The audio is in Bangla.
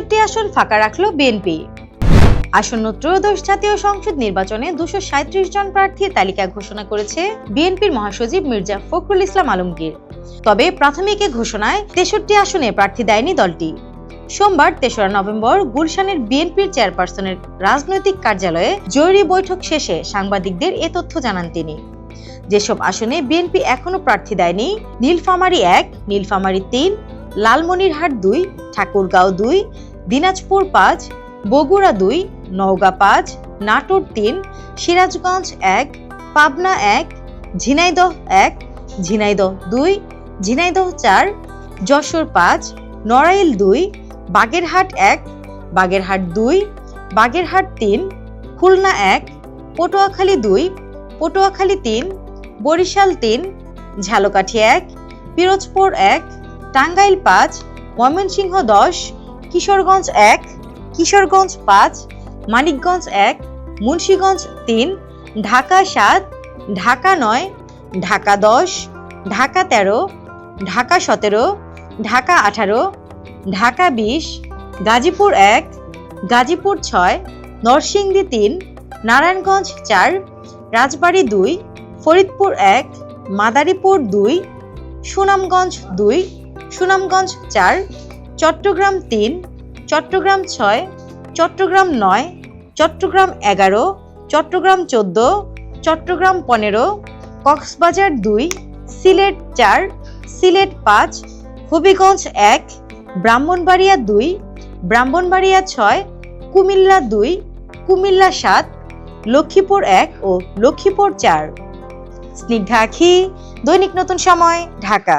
তেষট্টি আসন ফাঁকা রাখল বিএনপি আসন্ন ত্রয়োদশ জাতীয় সংসদ নির্বাচনে দুশো সাঁত্রিশ জন প্রার্থীর তালিকা ঘোষণা করেছে বিএনপির মহাসচিব মির্জা ফখরুল ইসলাম আলমগীর। তবে প্রাথমিক ঘোষণায় তেষট্টি আসনে প্রার্থী দেয়নি দলটি। সোমবার তেসরা নভেম্বর গুলশানের বিএনপির চেয়ারপারসনের রাজনৈতিক কার্যালয়ে জরুরি বৈঠক শেষে সাংবাদিকদের এ তথ্য জানান তিনি। যেসব আসনে বিএনপি এখনও প্রার্থী দেয়নি, নীলফামারী এক, নীলফামারী তিন, লালমনিরহাট দুই, ঠাকুরগাঁও দুই দিনাজপুর পাঁচ, বগুড়া দুই, নওগাঁ পাঁচ, নাটোর তিন, সিরাজগঞ্জ এক, পাবনা এক, ঝিনাইদহ এক, ঝিনাইদহ দুই, ঝিনাইদহ চার, যশোর পাঁচ, নড়াইল দুই, বাগেরহাট এক, বাগেরহাট দুই, বাগেরহাট তিন, খুলনা এক, পটুয়াখালী দুই, পটুয়াখালী তিন, বরিশাল তিন, ঝালকাঠি এক, পিরোজপুর এক, টাঙ্গাইল পাঁচ, ময়মনসিংহ দশ কিশোরগঞ্জ এক, কিশোরগঞ্জ পাঁচ, মানিকগঞ্জ এক, মুন্সীগঞ্জ তিন, ঢাকা সাত, ঢাকা নয়, ঢাকা দশ, ঢাকা তেরো, ঢাকা সতেরো, ঢাকা আঠারো, ঢাকা বিশ, গাজীপুর এক, গাজীপুর ছয়, নরসিংদী তিন, নারায়ণগঞ্জ চার, রাজবাড়ী দুই, ফরিদপুর এক, মাদারীপুর দুই, সুনামগঞ্জ দুই, সুনামগঞ্জ চার চট্টগ্রাম তিন, চট্টগ্রাম ছয়, চট্টগ্রাম নয়, চট্টগ্রাম এগারো, চট্টগ্রাম চোদ্দ, চট্টগ্রাম পনেরো, কক্সবাজার দুই, সিলেট চার, সিলেট পাঁচ, হবিগঞ্জ এক, ব্রাহ্মণবাড়িয়া দুই, ব্রাহ্মণবাড়িয়া ছয়, কুমিল্লা দুই, কুমিল্লা সাত, লক্ষ্মীপুর এক ও লক্ষ্মীপুর চার। স্নিগ্ধা আখি, দৈনিক নতুন সময়, ঢাকা।